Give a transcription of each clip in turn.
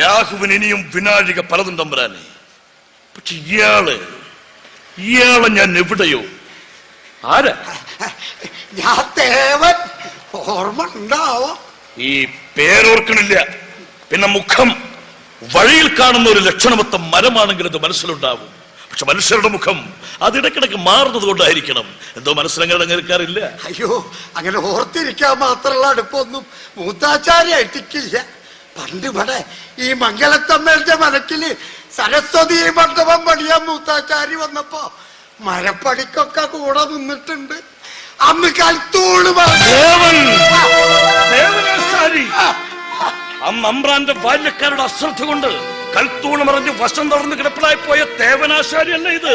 രാഘവൻ ഇനിയും വിനാഴിക പലതും തമ്പുരാനെ. പക്ഷെ ഇയാൾ ഇയാളെ ഞാൻ എവിടെയോ? ആരാ? ഞാൻ ദേവൻ ഓർമ്മ ഉണ്ടാവോ ഈ പേരോർക്കണില്ല. പിന്നെ മുഖം വഴിയിൽ കാണുന്ന ഒരു ലക്ഷണമൊത്ത മരമാണെങ്കിൽ അത് മനസ്സിലുണ്ടാവും. പക്ഷെ മനുഷ്യരുടെ മുഖം അതിടക്കിടക്ക് മാറുന്നത് കൊണ്ടായിരിക്കണം. എന്തോ മനസ്സിലങ്ങനെ അയ്യോ അങ്ങനെ ഓർത്തിരിക്കാൻ മാത്രമുള്ള അടുപ്പൊന്നും മൂത്താച്ചാരിയായിട്ടില്ല പണ്ട് ഇവിടെ ഈ മംഗലത്തമ്മയുടെ മനക്കിൽ സരസ്വതി മണ്ഡപം പണിയാൻ മൂത്താച്ചാരി വന്നപ്പോ മരപ്പണിക്കൊക്കെ കൂടെ നിന്നിട്ടുണ്ട്. അന്ന് കൽത്തൂണ് അമ്മ്രാന്റെ ബാല്യക്കാരുടെ അശ്രദ്ധ കൊണ്ട് കൽത്തൂണ് മറിഞ്ഞ് വശം തുറന്ന് കിടപ്പിലായി പോയ തേവനാശാരി അല്ല ഇത്?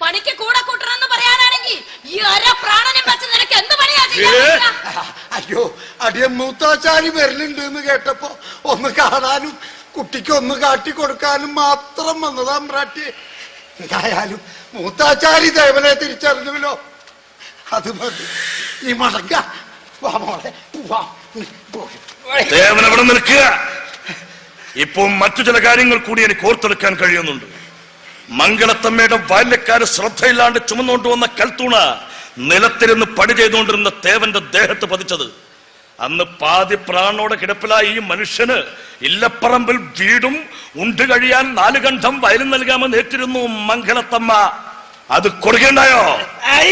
പണിക്ക് കൂടെ കൂട്ടണമെന്ന് പറയാനാണെങ്കിൽ ഈ അര പ്രാണനെ വെച്ച് നിനക്ക് എന്ത് പണിയാ അടിയൻ മൂത്താച്ചാരി വരലുണ്ട് എന്ന് കേട്ടപ്പോ ഒന്ന് കാണാനും കുട്ടിക്ക് ഒന്ന് കാട്ടി കൊടുക്കാനും മാത്രം വന്നതാ മ്രാട്ടി എന്തായാലും മൂത്താച്ചാരി ദേവനെ തിരിച്ചറിഞ്ഞുവല്ലോ. അത് മതി. ഈ മടക്ക വാ ദേവൻ അവിടെ നിൽക്കുക. ഇപ്പം മറ്റു ചില കാര്യങ്ങൾ കൂടി എനിക്ക് ഓർത്തെടുക്കാൻ കഴിയുന്നുണ്ട്. മംഗളത്തമ്മയുടെ ബാല്യക്കാര് ശ്രദ്ധയില്ലാണ്ട് ചുമന്നുകൊണ്ടുവന്ന കൽത്തൂണ നിലത്തിരുന്ന് പടി ചെയ്തുകൊണ്ടിരുന്ന തേവന്റെ ദേഹത്ത് പതിച്ചത് അന്ന് പാതി പ്രാണോടെ കിടപ്പിലായി ഈ മനുഷ്യന് ഇല്ലപ്പറമ്പിൽ വീടും ഉണ്ട് കഴിയാൻ നാല് കണ്ഠം വയലും നൽകാമെന്ന് ഏറ്റിരുന്നു മംഗളത്തമ്മ. അത് കൊടുക്കണ്ടായോ? ഐ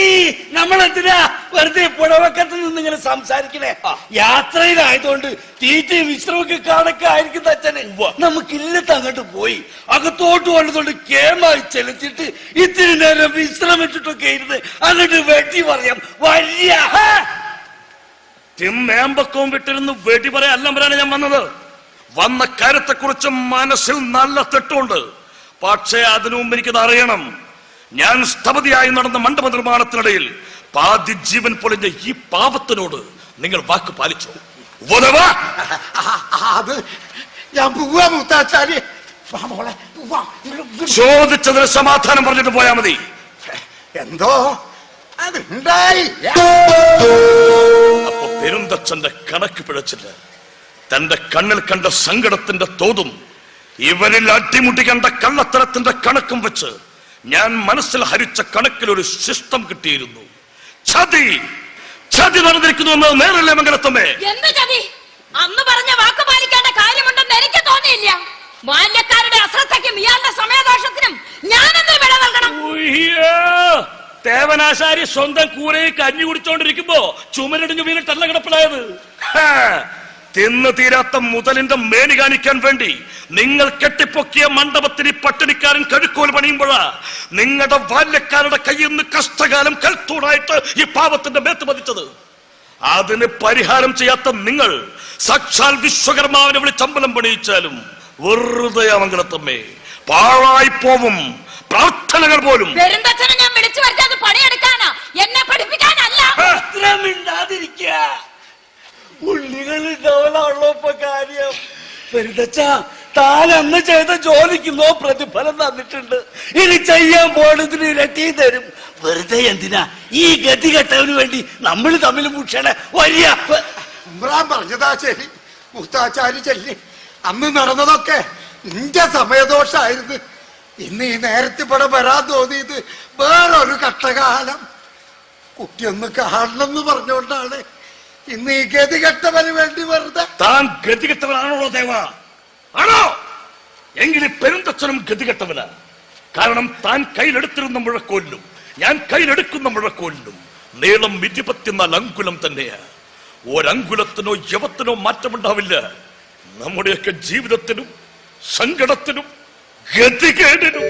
നമ്മളെന്തിനാ വെറുതെ പുഴവക്കത്ത് നിന്ന് ഇങ്ങനെ സംസാരിക്കണേ യാത്രയിലായതുകൊണ്ട് തീറ്റയും വിശ്രമൊക്കെ കാണൊക്കെ ആയിരിക്കും അച്ഛനെ നമുക്കില്ലത്ത് അങ്ങോട്ട് പോയി. അകത്തോട്ട് വന്നതുകൊണ്ട് കേമായി ചെലുത്തിട്ട് ഇത്തിരി നേരം വിശ്രമിച്ചിട്ടൊക്കെ ഇരുന്ന് അങ്ങോട്ട് വെട്ടി പറയാം. വലിയ തിമ്മേമ്പക്കവും വിട്ടിരുന്ന് വെടി പറയാൻ അല്ല വരാണ് ഞാൻ വന്നത്. വന്ന കാര്യത്തെക്കുറിച്ച് മനസ്സിൽ നല്ല തെട്ടുണ്ട് പക്ഷേ അതിനു മുമ്പ് എനിക്കത് അറിയണം. ഞാൻ സ്ഥപതിയായി നടന്ന മണ്ഡപ നിർമ്മാണത്തിനിടയിൽ പാതി ജീവൻ പൊളിഞ്ഞ ഈ പാവത്തിനോട് നിങ്ങൾ വാക്ക് പാലിച്ചു? അത് ഞാൻ പോവാ. ചോദിച്ചതിന് സമാധാനം പറഞ്ഞിട്ട് പോയാ മതി. എന്തോ? അപ്പൊ പെരുന്തച്ഛന്റെ കണക്ക് പിഴച്ചില്ല. തന്റെ കണ്ണിൽ കണ്ട സങ്കടത്തിന്റെ തോതും ഇവരിൽ അട്ടിമുട്ടി കണ്ട കള്ളത്തരത്തിന്റെ കണക്കും വെച്ച് ഞാൻ മനസ്സിൽ ഹരിച്ച കണക്കിൽ ഒരു ശിഷ്ടം കിട്ടിയിരുന്നു. ചതി. ചതി നടന്നിരിക്കുന്നു എന്ന് നേരല്ലേ മംഗലത്തമ്മേ? എന്ത് ചതി? അന്ന് പറഞ്ഞ വാക്ക് തേവനാശാരി സ്വന്തം കൂരയിൽ കഞ്ഞി കുടിച്ചോണ്ടിരിക്കുമ്പോ ചുമരിടിഞ്ഞു വീണിട്ടല്ല കിടപ്പിലായത്. തിന്ന് തീരാത്ത മുതലിന്റെ മേനി കാണിക്കാൻ വേണ്ടി നിങ്ങൾ കെട്ടിപ്പൊക്കിയ മണ്ഡപത്തിന് പട്ടിണിക്കാരൻ കഴുക്കോൽ പണിയുമ്പോഴാ നിങ്ങളുടെ ബാല്യക്കാരുടെ കയ്യിൽ നിന്ന് കഷ്ടകാലം കൽത്തൂണായിട്ട് ഈ പാപത്തിന്റെ മേത്ത് പതിച്ചത്. അതിന് പരിഹാരം ചെയ്യാത്ത നിങ്ങൾ സാക്ഷാൽ വിശ്വകർമാവിനെ വിളിച്ചമ്പലം പണിയിച്ചാലും വെറുതെ മംഗളത്തമ്മേ പാഴായി പോവും. പ്രാർത്ഥനകൾ പോലും. പെരുന്തച്ഛനെ ഞാൻ വിളിച്ചു വരുത്തിയത് പണിയെടുക്കാനാ. എന്നെ പഠിപ്പിക്കാനല്ല. മിണ്ടാതിരിക്കുക ഉള്ളികൾ ഉണ്ടാവലാണല്ലോ ഇപ്പൊ കാര്യം. പെരുതച്ച താൻ അന്ന് ചെയ്ത ജോലിക്കുന്നോ പ്രതിഫലം തന്നിട്ടുണ്ട്. ഇനി ചെയ്യാൻ പോണതിന് ഇരട്ടി തരും. വെറുതെ എന്തിനാ ഈ ഗതി കെട്ടവന് വേണ്ടി നമ്മൾ തമ്മിൽ മുക്ഷണ വലിയ ഇമ്രാൻ പറഞ്ഞതാ ശരി. മുത്താച്ചാരി ചെല്ലി. അന്ന് നടന്നതൊക്കെ നിന്റെ സമയദോഷായിരുന്നു. ഇന്ന് ഈ നേരത്തെ ഇവിടെ വരാൻ തോന്നിയത് വേറൊരു കഷ്ടകാലം. കുട്ടിയൊന്ന് കാണണമെന്ന് പറഞ്ഞുകൊണ്ടാണ്. ഇന്ന് ഈ ഗതികെട്ടവന് വേണ്ടി വെറുതെ താൻ ഗതികെട്ടവനാണോ ദേവ. ആണോ? എങ്കിൽ പെരുന്തച്ഛനും ഗതികെട്ടവനാണ് കാരണം താൻ കയ്യിലെടുത്തിരുന്ന മുഴക്കോലിനും ഞാൻ കയ്യിലെടുക്കുന്ന മുഴക്കോലിനും നീളം ഇരുപത്തിനാല് അങ്കുലം തന്നെയാ. ഒരങ്കുലത്തിനോ യവത്തിനോ മാറ്റമുണ്ടാവില്ല. നമ്മുടെയൊക്കെ ജീവിതത്തിനും സങ്കടത്തിനും ഗതികേടിനും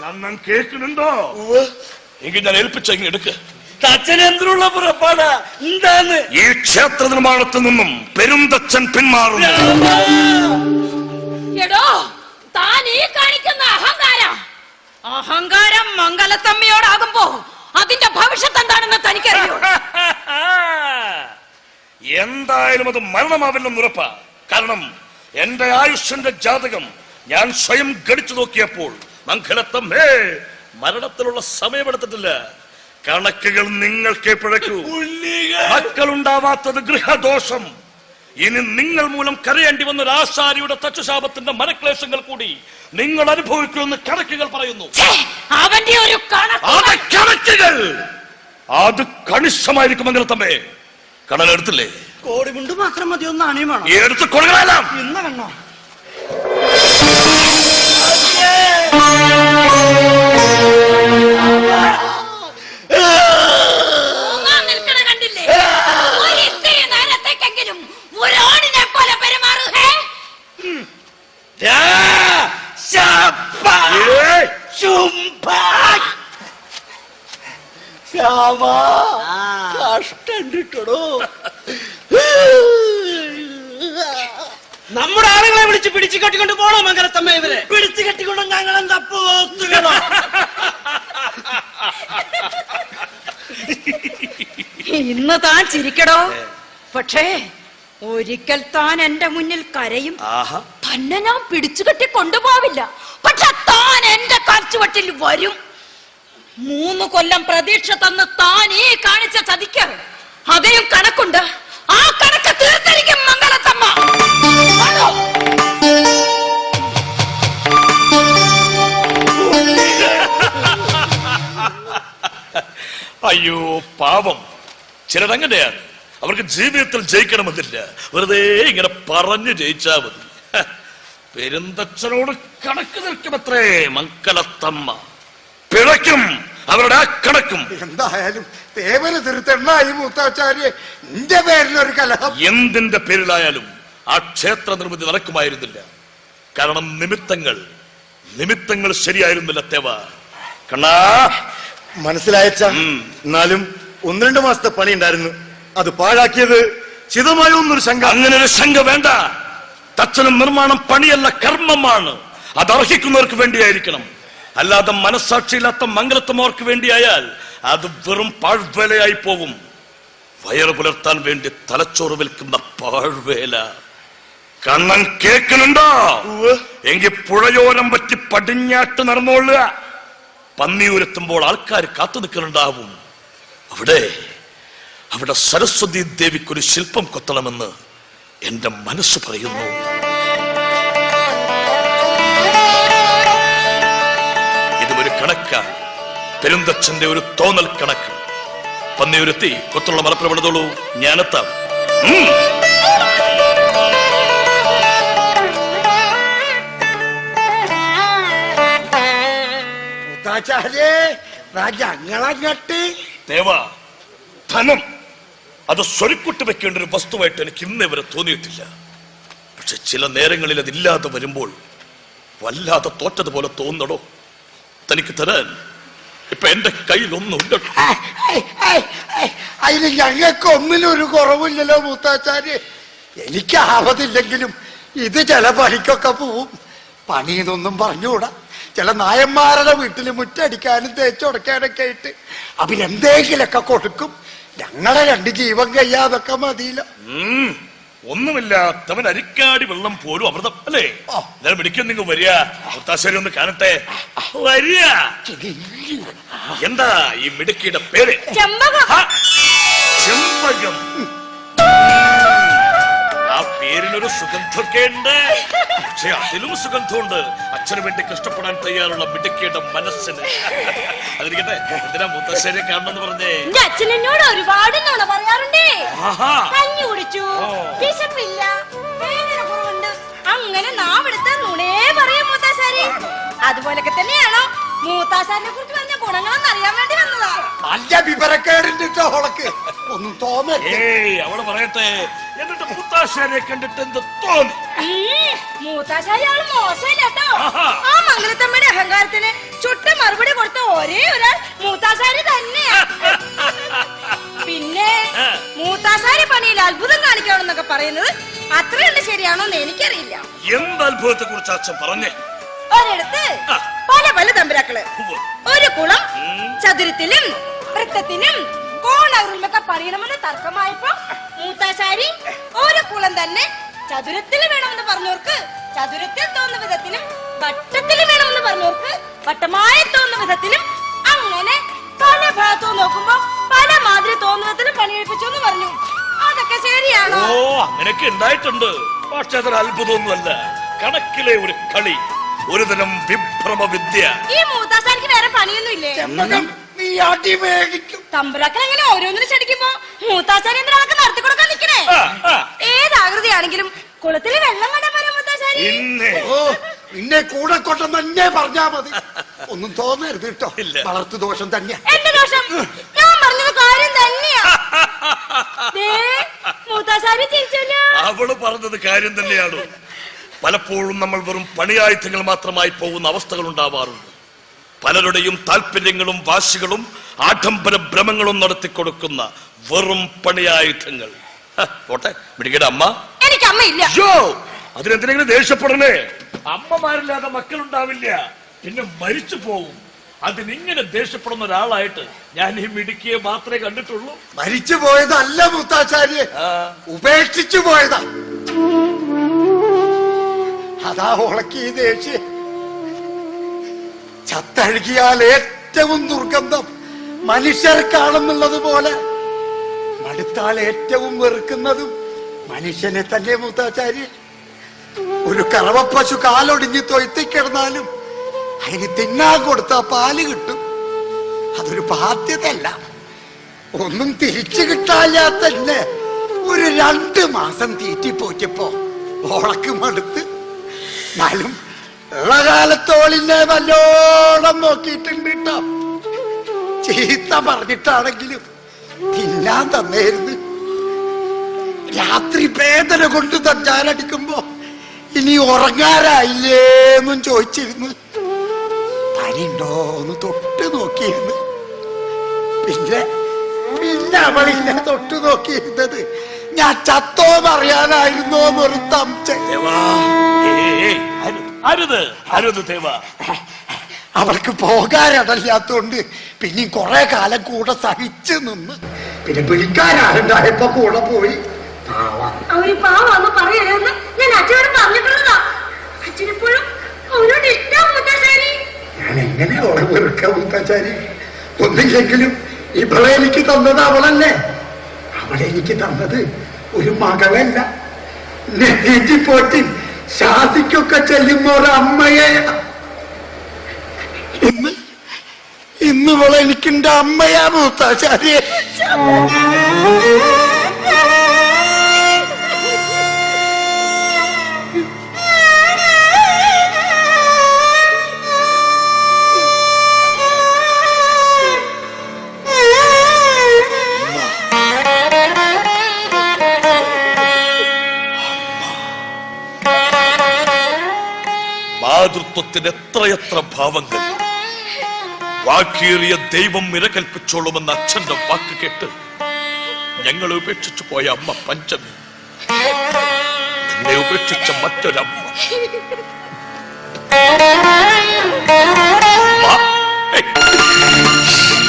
കണ്ണൻ കേൾക്കുന്നുണ്ടോ? എങ്കിൽ ഞാൻ ഏൽപ്പിച്ച ഇങ്ങ് എടുക്ക്. തച്ചൻ എന്തിനുള്ള പുറപ്പാടാ? എന്താന്ന്? ഈ ക്ഷേത്ര നിർമ്മാണത്തിൽ നിന്നും പെരുന്തച്ഛൻ പിന്മാറുന്നു. എടോ താൻ ഈ കാണിക്കുന്ന അഹങ്കാരം അഹങ്കാരം മംഗലത്തമ്മയോടാകുമ്പോ അതിന്റെ ഭവിഷ്യത്ത് എന്താണെന്ന് തനിക്കറിയോ? എന്തായാലും അത് മരണമാവില്ലെന്ന് ഉറപ്പാ. കാരണം എന്റെ ആയുഷ്യന്റെ ജാതകം ഞാൻ സ്വയം ഗണിച്ചു നോക്കിയപ്പോൾ മംഗലത്തമ്മേ മരണത്തിലുള്ള സമയമെടുത്തിട്ടില്ല. കണക്കുകൾ നിങ്ങൾക്ക് പിഴക്കൂ ഉണ്ണികൾ മക്കളുണ്ടാവാത്തത് ഗൃഹദോഷം. ഇനി നിങ്ങൾ മൂലം കരയേണ്ടി വന്ന ഒരു ആശാരിയുടെ തച്ചുശാപത്തിന്റെ മനക്ലേശങ്ങൾ കൂടി നിങ്ങൾ അനുഭവിക്കുമെന്ന് കണക്കുകൾ പറയുന്നു. അവന്റെ ഒരു കണക്ക് അത് കണക്കുകൾ. അത് കണിശമായിരിക്കും മംഗലത്തമ്മേ കോടി മുണ്ട് മാത്രം മതി ഒന്ന് അണിയും വേണം. ഈ എടുത്ത് കൊടുക്കണല്ലോ ഇന്ന കണ്ണോ? കഷ്ടണ്ടിട്ടടോ നമ്മുടെ ആളുകളെ വിളിച്ച് പിടിച്ചു കെട്ടിക്കൊണ്ട് പോണോ മംഗലത്തമ്മ ഇവരെ? പിടിച്ചു കെട്ടിക്കൊണ്ട് ഞങ്ങൾ എന്താ പോത്തുകളോ? ഇന്ന് താൻ ചിരിക്കടോ. പക്ഷേ ഒരിക്കൽ താൻ എന്റെ മുന്നിൽ കരയും. ആഹാ. തന്നെ ഞാൻ പിടിച്ചു കെട്ടി കൊണ്ടുപോവില്ല. പക്ഷെ താൻ എന്റെ കാഴ്ചവട്ടിൽ വരും. മൂന്ന് കൊല്ലം പ്രതീക്ഷ തന്ന് താൻ ഈ കാണിച്ച ചതിക്ക് അതേയും കണക്കുണ്ട്. ആ കണക്ക് തീർത്തിരിക്കും മംഗളത്തമ്മ? അയ്യോ പാവം. ചിലതങ്ങനെയാണ് അവർക്ക് ജീവിതത്തിൽ ജയിക്കണമെന്നില്ല. വെറുതെ ഇങ്ങനെ പറഞ്ഞു ജയിച്ചാ മതി. പെരുന്തച്ഛനോട് കണക്ക് നിൽക്കുമത്രേ മംഗളത്തമ്മ. പിഴയ്ക്കും. അവരുടെ ആ കണക്കും. എന്തായാലും തേവന് തിരുത്തണ്ണായി മൂത്താചാര്യ എന്റെ പേരിലൊരു കലഹം. എന്തിന്റെ പേരിലായാലും ആ ക്ഷേത്ര നിർമ്മിതി നടക്കുമായിരുന്നില്ല. കാരണം നിമിത്തങ്ങൾ നിമിത്തങ്ങൾ ശരിയായിരുന്നില്ല തേവ. കണ്ണാ. മനസ്സിലായച്ച. എന്നാലും ഒന്ന് രണ്ട് മാസത്തെ പണി ഉണ്ടായിരുന്നു. അത് പാഴാക്കിയത് ചിതമായ ഒന്നൊരു ശങ്ക. അങ്ങനെ ഒരു ശങ്ക വേണ്ട. തച്ചനും നിർമ്മാണം പണിയല്ല കർമ്മമാണ്. അത് അർഹിക്കുന്നവർക്ക് വേണ്ടിയായിരിക്കണം. അല്ലാതെ മനസ്സാക്ഷിയില്ലാത്ത മംഗലത്തമാർക്ക് വേണ്ടിയായാൽ അത് വെറും പാഴ്വേലയായി പോകും വയറ് പുലർത്താൻ വേണ്ടി തലച്ചോറ് വിൽക്കുന്ന പാഴ്വേല. കണ്ണൻ കേൾക്കുന്നുണ്ടോ? എങ്കിൽ പുഴയോരം പറ്റി പടിഞ്ഞാട്ട് നടന്നോളുക. പന്നിയൂരെത്തുമ്പോൾ ആൾക്കാർ കാത്തു നിൽക്കുന്നുണ്ടാവും അവിടെ അവിടെ സരസ്വതി ദേവിക്കൊരു ശില്പം കൊത്തണമെന്ന് എന്റെ മനസ്സ് പറയുന്നു. കണക്കാണ്. പെരുന്തച്ഛന്റെ ഒരു തോന്നൽ കണക്ക്. പന്നിയൊരുത്തി കൊത്തുള്ള മലപ്രവണതോളൂ ഞാനെത്താം. ഞങ്ങളങ്ങട്ട് ദേവ ധനം. അത് സ്വരുക്കുട്ട് വെക്കേണ്ട ഒരു വസ്തുവായിട്ട് എനിക്ക് ഇന്ന് ഇവരെ തോന്നിയിട്ടില്ല. പക്ഷെ ചില നേരങ്ങളിൽ അതില്ലാതെ വരുമ്പോൾ വല്ലാതെ തോറ്റതുപോലെ തോന്നടോ തനിക്ക് തരാൻ. ഇപ്പൊ എന്റെ കയ്യിൽ ഒന്നുണ്ട് അതിന് ഞങ്ങൾക്ക് ഒന്നിനും ഒരു കുറവില്ലല്ലോ മൂത്താച്ചാര്. എനിക്ക് ആവതില്ലെങ്കിലും ഇത് ചില പണിക്കൊക്കെ പോവും. പണിയെന്നൊന്നും പറഞ്ഞുകൂടാ. ചില നായന്മാരുടെ വീട്ടിൽ മുറ്റടിക്കാനും തേച്ചുടക്കാനൊക്കെ ആയിട്ട് അവരെന്തെങ്കിലൊക്കെ കൊടുക്കും. ഞങ്ങളെ രണ്ട് ജീവൻ കഴിയാതൊക്കെ മതിയില്ല. ഒന്നുമില്ലാത്തവൻ അരിക്കാടി വെള്ളം പോലും അമൃതം അല്ലേ? എന്നാലും ഞാൻ പിടിക്കും നിങ്ങൾ വരിക. മുത്താശ്ശേരി ഒന്ന് കാണട്ടെ. വരിക. എന്താ ഈ മിടുക്കിയുടെ പേര്? ചെമ്പകം. ചെമ്പകം. ആ പേരിനൊരു സുഗന്ധമൊക്കെ ഉണ്ട്. പക്ഷെ അതിലും സുഗന്ധമുണ്ട് അച്ഛന് വേണ്ടി കഷ്ടപ്പെടാൻ തയ്യാറുള്ള മിടുക്കിയുടെ മനസ്സിന്. അതിരിക്കട്ടെ എന്തിനാ മുത്തശ്ശേരി കാണണമെന്ന് പറഞ്ഞേ? എന്റെ അച്ഛൻ എന്നോട് ഒരുപാട് നുണ പറയാറുണ്ടേ. ആഹാ. കഞ്ഞി കുടിച്ചു ഓ. വിശപ്പില്ല വേദന കുറവുണ്ട്. അങ്ങനെ നാവെടുത്ത നുണേ പറയും മൂത്താശാരി. അതുപോലൊക്കെ തന്നെയാണോ മൂത്താശാരിനെ കുറിച്ച് പറഞ്ഞ ഗുണങ്ങളൊന്നും അറിയാൻ വേണ്ടി വന്നതാ. നല്ല വിവരക്കേടിന്റെ അവളക്ക് ഏയ് അവൾ പറയട്ടെ എന്നിട്ട് മുത്താശ്ശേരിയെ കണ്ടിട്ട് എന്ത് തോന്നി മൂത്താശാരി ആൾ മോശമില്ല കേട്ടോ ആഹാ. ആ മംഗലത്തമ്മയുടെ അഹങ്കാരത്തിന് ചുട്ട മറുപടി കൊടുത്ത ഒരേ ഒരാൾ മൂത്താശാരി തന്നെ പിന്നെ ആ. മൂത്താശാരി പണിയിൽ അത്ഭുതം കാണിക്കണമെന്നൊക്കെ പറയുന്നത് അത്രയുണ്ട് ശരിയാണോ എന്ന് എനിക്കറിയില്ല എന്ത് അത്ഭുതത്തെ കുറിച്ച് അച്ഛൻ പറഞ്ഞേ ഒരിടത്ത് ആ. പല പല തമ്പുരാക്കൾ ഉവ്വ്. ഒരു കുളം. ചതുരത്തിലും വൃത്തത്തിനും കോണവറിലൊക്കെ പണിയണമെന്ന് തർക്കമായപ്പോ മൂത്താശാരി ഒരു കുളം തന്നെ ചതുരത്തിൽ വേണമെന്ന് പറഞ്ഞവർക്ക് ചതുരത്തിൽ തോന്നുന്ന വിധത്തിലും വട്ടത്തിൽ വേണമെന്ന് പറഞ്ഞവർക്ക് വട്ടമായി തോന്നുന്ന വിധത്തിലും അങ്ങനെ പല ഭാഗത്തും നോക്കുമ്പോ പല മാതിരി തോന്നുന്ന വിധത്തിലും പണിയെടുപ്പിച്ചു എന്ന് പറഞ്ഞു. അതൊക്കെ ശരിയാണോ? ഓ അങ്ങനെയൊക്കെ ഉണ്ടായിട്ടുണ്ട്. പക്ഷെ അതൊരു അത്ഭുതമൊന്നുമല്ല. കണക്കിലെ ഒരു കളി. ഒരു തരം വിഭ്രമ വിദ്യ ഈ മൂത്താസാനിക്ക് വേറെ പണിയൊന്നും ഇല്ലേ ചെമ്പകം നീ മേടിക്കും. തമ്പുരാക്കൻ അങ്ങനെ ഓരോന്നിനും ചടിക്കുമ്പോ മൂത്താശാരി എന്തിനാ നടത്തി കൊടുക്കാൻ നിക്കണേ. ഏതാകൃതിയാണെങ്കിലും കുളത്തിൽ വെള്ളം കണ്ടാ പോരാ മൂത്താശാരി. ഇന്നെ. ഓ നിന്നെ കൂടെ കൊട്ടം തന്നെ പറഞ്ഞാ മതി. ഒന്നും തോന്നരുത് കേട്ടോ. വളർത്തു ദോഷം തന്നെയാ. എന്റെ ദോഷം? ഞാൻ പറഞ്ഞത് കാര്യം തന്നെയാ. ദേ, മൂത്താശാരി ചിരിച്ചല്ലോ. അവൾ പറഞ്ഞത് കാര്യം തന്നെയാണ്? പലപ്പോഴും നമ്മൾ വെറും പണിയായുധങ്ങൾ മാത്രമായി പോകുന്ന അവസ്ഥകൾ ഉണ്ടാവാറുണ്ട്. പലരുടെയും താല്പര്യങ്ങളും വാശികളും ആഡംബര ഭ്രമങ്ങളും നടത്തിക്കൊടുക്കുന്ന വെറും പണിയായുധങ്ങൾ. ഹ, പോട്ടെ മിടികയുടെ അമ്മ. എനിക്ക് അമ്മയില്ല. അയ്യോ അതിനെന്തിനെങ്കിലും ദേഷ്യപ്പെടണേ. അമ്മമാരില്ലാതെ മക്കളുണ്ടാവില്ല. പിന്നെ മരിച്ചു പോകും അതിനിങ്ങനെ ദേഷ്യപ്പെടുന്ന ഒരാളായിട്ട് ഞാൻ ഈ മിടുക്കിയെ മാത്രമേ കണ്ടിട്ടുള്ളൂ. മരിച്ചു പോയതല്ല മുത്താചാര്യ. ഉപേക്ഷിച്ചു പോയതാ. അതാ ഉളക്കി ദേഷ്യം. ചത്തഴുകിയാൽ ഏറ്റവും ദുർഗന്ധം മനുഷ്യർക്കാണെന്നുള്ളത് പോലെ. മടുത്താൽ ഏറ്റവും വെറുക്കുന്നതും മനുഷ്യനെ തന്നെ മൂത്താചാരി ഒരു കറവപ്പശു കാലൊടിഞ്ഞ് തൊയ്ത്തിക്കിടന്നാലും അതിന് തിന്നാൻ കൊടുത്താൽ പാൽ കിട്ടും. അതൊരു ബാധ്യതയല്ല. ഒന്നും തിരിച്ചു കിട്ടാല്ലാത്തന്നെ തന്നെ ഒരു രണ്ട് മാസം തീറ്റിപ്പോറ്റപ്പോ ഓളക്ക് മടുത്ത്. എന്നാലും ഉള്ള കാലത്തോളിനെ നല്ലോണം നോക്കിയിട്ടുണ്ട് കേട്ടോ. ചീത്ത പറഞ്ഞിട്ടാണെങ്കിലും തിന്നാൻ തന്നേരുന്നു. രാത്രി വേദന കൊണ്ട് തഞ്ചാനടിക്കുമ്പോ ഇനി ഉറങ്ങാറായില്ലേന്നും ചോദിച്ചിരുന്നു. പനിണ്ടോന്ന് തൊട്ട് നോക്കിയിരുന്നു. പിന്നെ പിന്നെ അവളില്ല തൊട്ട് നോക്കിയിരുന്നത് ഞാൻ ചത്തോ എന്നൊരു തം ഏയ്, അരുത്, അരുത് ദേവ. അവർക്ക് പോകാനിടല്ലാത്തോണ്ട് പിന്നെ കുറെ കാലം കൂടെ സഹിച്ചു നിന്ന് പിന്നെ വിളിക്കാനാരുണ്ടായപ്പോ കൂടെ പോയി. പാവം. അവർ പാവാന്ന് പറയരുതെന്ന് ഞാൻ അച്ഛനോട് പറഞ്ഞിട്ടുള്ളതാ. അച്ഛനെപ്പോഴും അവരോട് ഇഷ്ടം ഞാൻ എങ്ങനെ അവളെ വെറുക്കാം ഒന്നില്ലെങ്കിലും ഇവളെ എനിക്ക് തന്നത് അവളല്ലേ? അവളെ എനിക്ക് തന്നത് ഒരു മകളല്ല. നെറ്റി ചെല്ലുന്ന ഒരു അമ്മയെ. ഇന്ന് ഇന്ന് ഇവളെ എനിക്കെന്റെ അമ്മയാ മൂത്താച്ചാരിയെ മാതൃത്വത്തിന് എത്രയെത്ര ഭാവങ്ങൾ. വാക്കേറിയ ദൈവം ഇരകൽപ്പിച്ചോളുമെന്ന അച്ഛന്റെ വാക്ക് കേട്ട് ഞങ്ങൾ ഉപേക്ഷിച്ചു പോയ അമ്മ പഞ്ചമി. എന്നെ ഉപേക്ഷിച്ച മറ്റൊരമ്മ.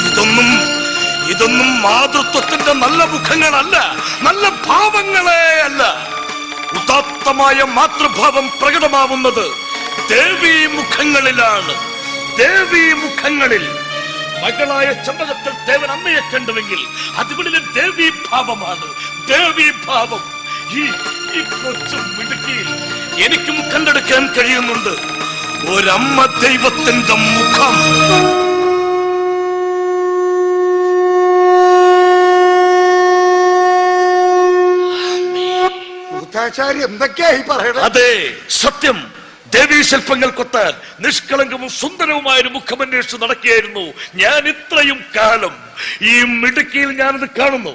ഇതൊന്നും ഇതൊന്നും മാതൃത്വത്തിന്റെ നല്ല മുഖങ്ങളല്ല നല്ല ഭാവങ്ങളെ അല്ല. ഉദാത്തമായ മാതൃഭാവം പ്രകടമാവുന്നത് ദേവീ മുഖങ്ങളിലാണ്. ദേവി മുഖങ്ങളിൽ. മകളായ ചമ്പകത്തിൽ ദേവൻ അമ്മയെ കണ്ടുവെങ്കിൽ അതുകളിലെ ദേവി ഭാവമാണ്. ദേവീ ഭാവം. ഈ ഈ കൊച്ചു മിടുക്കിയിൽ എനിക്കും കണ്ടെടുക്കാൻ കഴിയുന്നുണ്ട്. ഒരമ്മ ദൈവത്തിന്റെ മുഖം. എന്തൊക്കെയായി പറയണത് അതെ സത്യം. ദേവീ ശില്പങ്ങൾ കൊത്താൻ നിഷ്കളങ്കവും സുന്ദരവുമായ ഒരു മുഖമന്വേഷിച്ച് നടക്കുകയായിരുന്നു. ഞാൻ ഇത്രയും കാലം ഈ മിടുക്കിയിൽ ഞാനത് കാണുന്നു.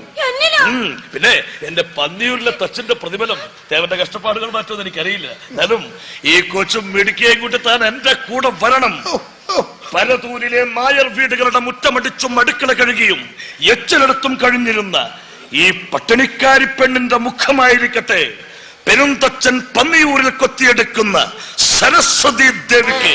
പിന്നെ എന്റെ പന്നിയൂരിലെ തച്ചിന്റെ പ്രതിഫലം ദേവന്റെ കഷ്ടപ്പാടുകൾ മാറ്റുമെന്ന് എനിക്കറിയില്ല. എന്നാലും ഈ കൊച്ചും മിടുക്കിയെയും കൂട്ടി താൻ എന്റെ കൂടെ വരണം. പരതൂരിലെ നായർ വീടുകളുടെ മുറ്റമടിച്ചും അടുക്കള കഴുകിയും എച്ചിലെടുത്തും കഴിഞ്ഞിരുന്ന ഈ പട്ടിണിക്കാരി പെണ്ണിന്റെ മുഖമായിരിക്കട്ടെ. പെരുന്തച്ചൻ പന്നിയൂരിൽ കൊത്തിയെടുക്കുന്ന സരസ്വതി ദേവിക്ക്